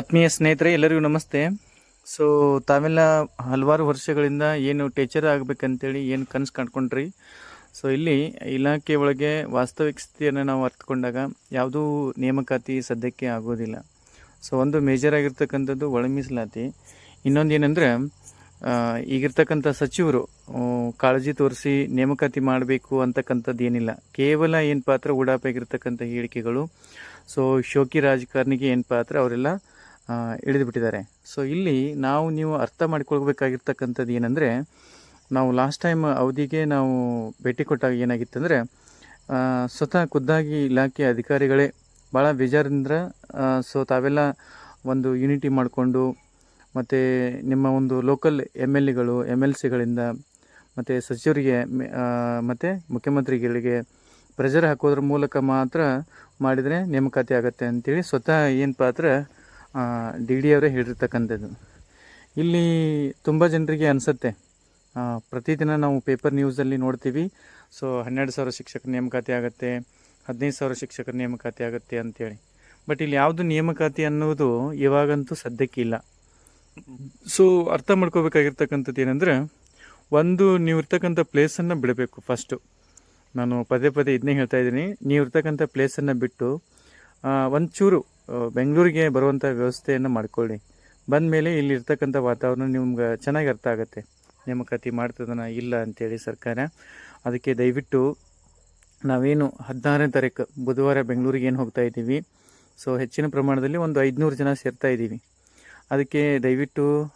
ಆತ್ಮೀಯ ಸ್ನೇಹಿತರೆ, ಎಲ್ಲರಿಗೂ ನಮಸ್ತೆ. ಸೊ ತಾವೆಲ್ಲ ಹಲವಾರು ವರ್ಷಗಳಿಂದ ಏನು ಟೀಚರ್ ಆಗಬೇಕಂತೇಳಿ ಏನು ಕನಸು ಕಂಡ್ಕೊಂಡ್ರಿ? ಸೊ ಇಲ್ಲಿ ಇಲಾಖೆ ಒಳಗೆ ವಾಸ್ತವಿಕ ಸ್ಥಿತಿಯನ್ನು ನಾವು ಅರ್ಥಕೊಂಡಾಗ ಯಾವುದೂ ನೇಮಕಾತಿ ಸದ್ಯಕ್ಕೆ ಆಗೋದಿಲ್ಲ. ಸೊ ಒಂದು ಮೇಜರ್ ಆಗಿರ್ತಕ್ಕಂಥದ್ದು ಒಳ ಮೀಸಲಾತಿ. ಇನ್ನೊಂದು ಏನಂದರೆ ಈಗಿರ್ತಕ್ಕಂಥ ಸಚಿವರು ಕಾಳಜಿ ತೋರಿಸಿ ನೇಮಕಾತಿ ಮಾಡಬೇಕು ಅಂತಕ್ಕಂಥದ್ದು ಏನಿಲ್ಲ. ಕೇವಲ ಏನು ಪಾತ್ರ ಉಡಾಪಾಗಿರ್ತಕ್ಕಂಥ ಹೇಳಿಕೆಗಳು. ಸೊ ಶೋಕಿ ರಾಜಕಾರಣಿಗೆ ಏನು ಪಾತ್ರ? ಅವರೆಲ್ಲ ಬಿಟ್ಟಿದ್ದಾರೆ. ಸೊ ಇಲ್ಲಿ ನಾವು ನೀವು ಅರ್ಥ ಮಾಡಿಕೊಳ್ಬೇಕಾಗಿರ್ತಕ್ಕಂಥದ್ದು ಏನಂದರೆ, ನಾವು ಲಾಸ್ಟ್ ಟೈಮ್ ಅವಧಿಗೆ ನಾವು ಭೇಟಿ ಕೊಟ್ಟಾಗ ಏನಾಗಿತ್ತಂದರೆ ಸ್ವತಃ ಖುದ್ದಾಗಿ ಇಲಾಖೆ ಅಧಿಕಾರಿಗಳೇ ಭಾಳ ಬೇಜಾರಿಂದ ಸೊ ತಾವೆಲ್ಲ ಒಂದು ಯೂನಿಟಿ ಮಾಡಿಕೊಂಡು, ಮತ್ತು ನಿಮ್ಮ ಒಂದು ಲೋಕಲ್ ಎಂ ಎಲ್ ಎಗಳು ಎಂ ಎಲ್ ಸಿಗಳಿಂದ ಮತ್ತು ಸಚಿವರಿಗೆ ಮತ್ತು ಮುಖ್ಯಮಂತ್ರಿಗಳಿಗೆ ಪ್ರೆಷರ್ ಹಾಕೋದ್ರ ಮೂಲಕ ಮಾತ್ರ ಮಾಡಿದರೆ ನೇಮಕಾತಿ ಆಗುತ್ತೆ ಅಂತೇಳಿ ಸ್ವತಃ ಏನು ಪಾತ್ರ ಡಿ ಡಿ ಅವರೇ ಹೇಳಿರ್ತಕ್ಕಂಥದ್ದು. ಇಲ್ಲಿ ತುಂಬ ಜನರಿಗೆ ಅನಿಸುತ್ತೆ. ಪ್ರತಿದಿನ ನಾವು ಪೇಪರ್ ನ್ಯೂಸಲ್ಲಿ ನೋಡ್ತೀವಿ. ಸೊ, ಹನ್ನೆರಡು ಸಾವಿರ ಶಿಕ್ಷಕರ ನೇಮಕಾತಿ ಆಗುತ್ತೆ, ಹದಿನೈದು ಸಾವಿರ ಶಿಕ್ಷಕರ ನೇಮಕಾತಿ ಆಗುತ್ತೆ ಅಂತೇಳಿ. ಬಟ್ ಇಲ್ಲಿ ಯಾವುದು ನೇಮಕಾತಿ ಅನ್ನೋದು ಇವಾಗಂತೂ ಸದ್ಯಕ್ಕೆ ಇಲ್ಲ. ಸೊ, ಅರ್ಥ ಮಾಡ್ಕೋಬೇಕಾಗಿರ್ತಕ್ಕಂಥದ್ದು ಏನಂದರೆ, ಒಂದು ನೀವು ಇರ್ತಕ್ಕಂಥ ಪ್ಲೇಸನ್ನು ಬಿಡಬೇಕು ಫಸ್ಟು. ನಾನು ಪದೇ ಪದೇ ಇದನ್ನೇ ಹೇಳ್ತಾ ಇದ್ದೀನಿ. ನೀವು ಇರ್ತಕ್ಕಂಥ ಪ್ಲೇಸನ್ನು ಬಿಟ್ಟು ಒಂಚೂರು ಬೆಂಗಳೂರಿಗೆ ಬರುವಂಥ ವ್ಯವಸ್ಥೆಯನ್ನು ಮಾಡ್ಕೊಳ್ಳಿ. ಬಂದ ಮೇಲೆ ಇಲ್ಲಿ ಇರ್ತಕ್ಕಂಥ ವಾತಾವರಣ ನಿಮ್ಗೆ ಚೆನ್ನಾಗಿ ಅರ್ಥ ಆಗುತ್ತೆ. ನೇಮಕಾತಿ ಮಾಡ್ತದನ ಇಲ್ಲ ಅಂತೇಳಿ ಸರ್ಕಾರ. ಅದಕ್ಕೆ ದಯವಿಟ್ಟು ನಾವೇನು ಹದಿನಾರನೇ ತಾರೀಕು ಬುಧವಾರ ಬೆಂಗಳೂರಿಗೆ ಏನು ಹೋಗ್ತಾ ಇದ್ದೀವಿ. ಸೊ, ಹೆಚ್ಚಿನ ಪ್ರಮಾಣದಲ್ಲಿ ಒಂದು ಐದುನೂರು ಜನ ಸೇರ್ತಾ ಇದ್ದೀವಿ. ಅದಕ್ಕೆ ದಯವಿಟ್ಟು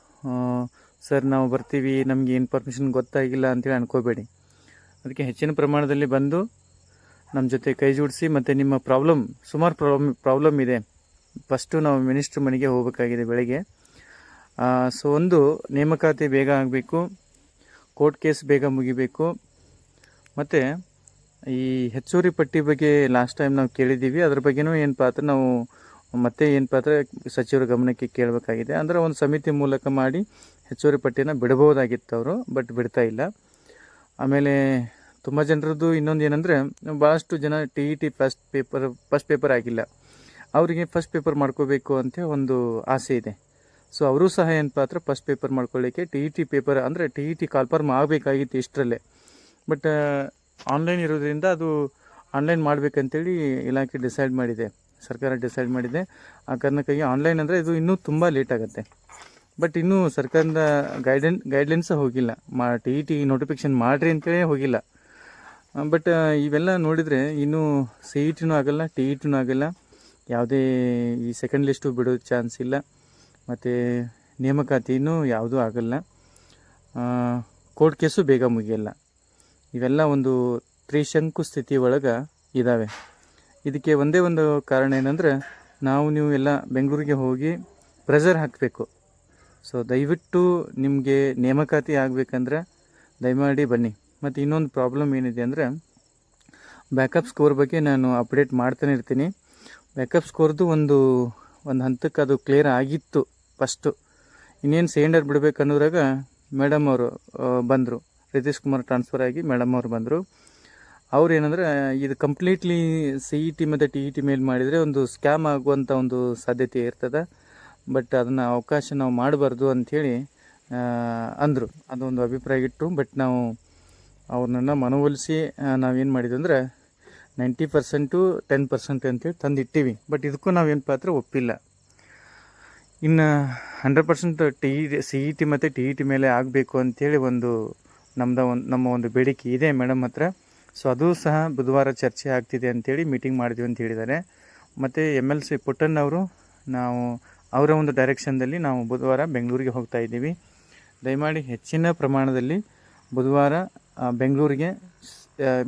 ಸರ್ ನಾವು ಬರ್ತೀವಿ, ನಮಗೆ ಇನ್ಫಾರ್ಮೇಷನ್ ಗೊತ್ತಾಗಿಲ್ಲ ಅಂತೇಳಿ ಅನ್ಕೋಬೇಡಿ. ಅದಕ್ಕೆ ಹೆಚ್ಚಿನ ಪ್ರಮಾಣದಲ್ಲಿ ಬಂದು ನಮ್ಮ ಜೊತೆ ಕೈ ಜೋಡಿಸಿ ಮತ್ತು ನಿಮ್ಮ ಪ್ರಾಬ್ಲಮ್, ಸುಮಾರು ಪ್ರಾಬ್ಲಮ್ ಪ್ರಾಬ್ಲಮ್ ಇದೆ. ಫಸ್ಟು ನಾವು ಮಿನಿಸ್ಟ್ರ್ ಮನೆಗೆ ಹೋಗಬೇಕಾಗಿದೆ ಬೆಳಗ್ಗೆ. ಸೊ ಒಂದು, ನೇಮಕಾತಿ ಬೇಗ ಆಗಬೇಕು, ಕೋರ್ಟ್ ಕೇಸ್ ಬೇಗ ಮುಗಿಬೇಕು, ಮತ್ತು ಈ ಹೆಚ್ಚುವರಿ ಪಟ್ಟಿ ಬಗ್ಗೆ ಲಾಸ್ಟ್ ಟೈಮ್ ನಾವು ಕೇಳಿದ್ದೀವಿ. ಅದ್ರ ಬಗ್ಗೆನೂ ಏನು ಪಾತ್ರ ನಾವು, ಮತ್ತೆ ಏನು ಪಾತ್ರ ಸಚಿವರ ಗಮನಕ್ಕೆ ಕೇಳಬೇಕಾಗಿದೆ. ಅಂದರೆ ಒಂದು ಸಮಿತಿ ಮೂಲಕ ಮಾಡಿ ಹೆಚ್ಚುವರಿ ಪಟ್ಟಿನ ಬಿಡಬಹುದಾಗಿತ್ತು ಅವರು, ಬಟ್ ಬಿಡ್ತಾ ಇಲ್ಲ. ಆಮೇಲೆ ತುಂಬ ಜನರದ್ದು ಇನ್ನೊಂದು ಏನಂದರೆ ಭಾಳಷ್ಟು ಜನ T E T first paper first paper ಆಗಿಲ್ಲ. ಅವರಿಗೆ ಫಸ್ಟ್ ಪೇಪರ್ ಮಾಡ್ಕೋಬೇಕು ಅಂತ ಒಂದು ಆಸೆ ಇದೆ. ಸೊ ಅವರು ಸಹ ಏನು ಪಾತ್ರ ಫಸ್ಟ್ ಪೇಪರ್ ಮಾಡ್ಕೊಳ್ಳಿಕ್ಕೆ ಟಿ ಇ ಟಿ ಪೇಪರ್ ಅಂದರೆ ಟಿ ಇ ಟಿ ಕಾಲ್ಫಾರ್ಮ್ ಆಗಬೇಕಾಗಿತ್ತು ಇಷ್ಟರಲ್ಲೇ. ಬಟ್ ಆನ್ಲೈನ್ ಇರೋದ್ರಿಂದ ಅದು ಆನ್ಲೈನ್ ಮಾಡಬೇಕಂತೇಳಿ ಇಲಾಖೆ ಡಿಸೈಡ್ ಮಾಡಿದೆ. ಸರ್ಕಾರ ಡಿಸೈಡ್ ಮಾಡಿದೆ. ಆ ಕಾರಣಕ್ಕಾಗಿ ಆನ್ಲೈನ್ ಅಂದರೆ ಇದು ಇನ್ನೂ ತುಂಬ ಲೇಟ್ ಆಗುತ್ತೆ. ಬಟ್ ಇನ್ನೂ ಸರ್ಕಾರದ ಗೈಡೆನ್ ಗೈಡ್ಲೈನ್ಸ ಹೋಗಿಲ್ಲ. ಮಾ ಟಿ ಇ ಟಿ ನೋಟಿಫಿಕೇಶನ್ ಮಾಡಿರಿ ಅಂತೇಳಿ ಹೋಗಿಲ್ಲ. ಬಟ್ ಇವೆಲ್ಲ ನೋಡಿದರೆ ಇನ್ನೂ ಸಿ ಇ ಟಿನೂ ಆಗಲ್ಲ ಟಿ ಇ ಟಿನೂ ಆಗಲ್ಲ. ಯಾವುದೇ ಈ ಸೆಕೆಂಡ್ ಲಿಸ್ಟು ಬಿಡೋ ಚಾನ್ಸ್ ಇಲ್ಲ. ಮತ್ತು ನೇಮಕಾತಿನೂ ಯಾವುದೂ ಆಗಲ್ಲ. ಕೋರ್ಟ್ ಕೇಸು ಬೇಗ ಮುಗಿಯಲ್ಲ. ಇವೆಲ್ಲ ಒಂದು ತ್ರಿಶಂಕು ಸ್ಥಿತಿ ಒಳಗೆ ಇದ್ದಾವೆ ಇದಕ್ಕೆ ಒಂದೇ ಒಂದು ಕಾರಣ ಏನಂದ್ರೆ, ನಾವು ನೀವು ಎಲ್ಲ ಬೆಂಗಳೂರಿಗೆ ಹೋಗಿ ಪ್ರೆಷರ್ ಹಾಕಬೇಕು. ಸೊ ದಯವಿಟ್ಟು ನಿಮಗೆ ನೇಮಕಾತಿ ಆಗಬೇಕಂದ್ರೆ ದಯಮಾಡಿ ಬನ್ನಿ. ಮತ್ತು ಇನ್ನೊಂದು ಪ್ರಾಬ್ಲಮ್ ಏನಿದೆ ಅಂದರೆ ಬ್ಯಾಕಪ್ ಸ್ಕೋರ್ ಬಗ್ಗೆ ನಾನು ಅಪ್ಡೇಟ್ ಮಾಡ್ತಾನೆ ಇರ್ತೀನಿ. ಬ್ಯಾಕಪ್ ಸ್ಕೋರ್ದು ಒಂದು ಒಂದು ಹಂತಕ್ಕೆ ಅದು ಕ್ಲಿಯರ್ ಆಗಿತ್ತು ಫಸ್ಟು ಇನ್ನೇನು ಸಿಲಿಂಡರ್ ಬಿಡಬೇಕು ಅನ್ನೋದ್ರಾಗ ಮೇಡಮ್ ಅವರು ಬಂದರು. ರಿತೀಶ್ ಕುಮಾರ್ ಟ್ರಾನ್ಸ್ಫರ್ ಆಗಿ ಮೇಡಮ್ ಅವರು ಬಂದರು. ಅವ್ರು ಏನಂದ್ರೆ, ಇದು ಕಂಪ್ಲೀಟ್ಲಿ ಸಿ ಇ ಟಿ ಮತ್ತು ಟಿ ಇ ಟಿ ಮೇಲೆ ಮಾಡಿದರೆ ಒಂದು ಸ್ಕ್ಯಾಮ್ ಆಗುವಂಥ ಒಂದು ಸಾಧ್ಯತೆ ಇರ್ತದೆ. ಬಟ್ ಅದನ್ನು ಅವಕಾಶ ನಾವು ಮಾಡಬಾರ್ದು ಅಂಥೇಳಿ ಅಂದರು. ಅದೊಂದು ಅಭಿಪ್ರಾಯ ಇಟ್ಟರು ಬಟ್ ನಾವು ಅವ್ರನ್ನ ಮನವೊಲಿಸಿ ನಾವೇನು ಮಾಡಿದ್ವಿ ಅಂದರೆ ನೈಂಟಿ ಪರ್ಸೆಂಟು ಟೆನ್ ಪರ್ಸೆಂಟ್ ಅಂತೇಳಿ ತಂದಿಟ್ಟಿವಿ. ಬಟ್ ಇದಕ್ಕೂ ನಾವೇನು ಪಾತ್ರ ಒಪ್ಪಿಲ್ಲ. ಇನ್ನು hundred percent T E C E T ಮತ್ತು ಟಿ ಇ ಟಿ ಮೇಲೆ ಆಗಬೇಕು ಅಂಥೇಳಿ ಒಂದು ನಮ್ಮದ ಒಂದು, ನಮ್ಮ ಒಂದು ಬೇಡಿಕೆ ಇದೆ ಮೇಡಮ್ ಹತ್ರ. ಸೊ ಅದು ಸಹ ಬುಧವಾರ ಚರ್ಚೆ ಆಗ್ತಿದೆ ಅಂತೇಳಿ ಮೀಟಿಂಗ್ ಮಾಡಿದ್ವಿ ಅಂತ ಹೇಳಿದ್ದಾರೆ. ಮತ್ತು ಎಂ ಎಲ್ ಸಿ ಪುಟ್ಟಣ್ಣ ಅವರು, ನಾವು ಅವರ ಒಂದು ಡೈರೆಕ್ಷನ್ದಲ್ಲಿ ನಾವು ಬುಧವಾರ ಬೆಂಗಳೂರಿಗೆ ಹೋಗ್ತಾ ಇದ್ದೀವಿ. ದಯಮಾಡಿ ಹೆಚ್ಚಿನ ಪ್ರಮಾಣದಲ್ಲಿ ಬುಧವಾರ ಬೆಂಗಳೂರಿಗೆ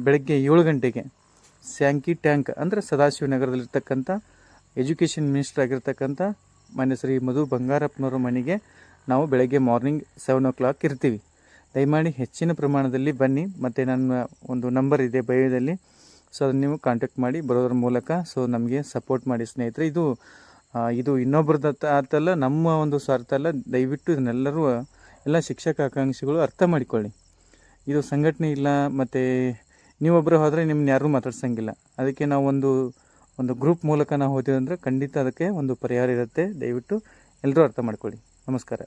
ಬೆಳಗ್ಗೆ ಏಳು ಗಂಟೆಗೆ ಸ್ಯಾಂಕಿ ಟ್ಯಾಂಕ್ ಅಂದರೆ ಸದಾಶಿವನಗರದಲ್ಲಿರ್ತಕ್ಕಂಥ ಎಜುಕೇಷನ್ ಮಿನಿಸ್ಟರ್ ಆಗಿರ್ತಕ್ಕಂಥ ಮನೆ ಶ್ರೀ ಮಧು ಬಂಗಾರಪ್ಪನವರ ಮನೆಗೆ ನಾವು ಬೆಳಗ್ಗೆ ಮಾರ್ನಿಂಗ್ ಸೆವೆನ್ ಓ ಕ್ಲಾಕ್ ಇರ್ತೀವಿ. ದಯಮಾಡಿ ಹೆಚ್ಚಿನ ಪ್ರಮಾಣದಲ್ಲಿ ಬನ್ನಿ. ಮತ್ತು ನನ್ನ ಒಂದು ನಂಬರ್ ಇದೆ ಬಯೋದಲ್ಲಿ. ಸೊ ಅದನ್ನು ನೀವು ಕಾಂಟ್ಯಾಕ್ಟ್ ಮಾಡಿ ಬರೋದ್ರ ಮೂಲಕ. ಸೊ ನಮಗೆ ಸಪೋರ್ಟ್ ಮಾಡಿ ಸ್ನೇಹಿತರೆ. ಇದು ಇದು ಇನ್ನೊಬ್ಬರದ ಅರ್ಥಲ್ಲ ನಮ್ಮ ಒಂದು ಸ್ವಾರ್ಥ ಅಲ್ಲ. ದಯವಿಟ್ಟು ಇದನ್ನೆಲ್ಲರೂ, ಎಲ್ಲ ಶಿಕ್ಷಕ ಆಕಾಂಕ್ಷಿಗಳು ಅರ್ಥ ಮಾಡಿಕೊಳ್ಳಿ. ಇದು ಸಂಘಟನೆ ಇಲ್ಲ, ಮತ್ತು ನೀವೊಬ್ಬರು ಹೋದರೆ ನಿಮ್ಮನ್ನ ಯಾರೂ ಮಾತಾಡ್ಸಂಗಿಲ್ಲ. ಅದಕ್ಕೆ ನಾವು ಒಂದು ಒಂದು ಗ್ರೂಪ್ ಮೂಲಕ ನಾವು ಹೋದ್ವಿ ಖಂಡಿತ ಅದಕ್ಕೆ ಒಂದು ಪರಿಹಾರ ಇರುತ್ತೆ. ದಯವಿಟ್ಟು ಎಲ್ಲರೂ ಅರ್ಥ ಮಾಡ್ಕೊಳ್ಳಿ. ನಮಸ್ಕಾರ.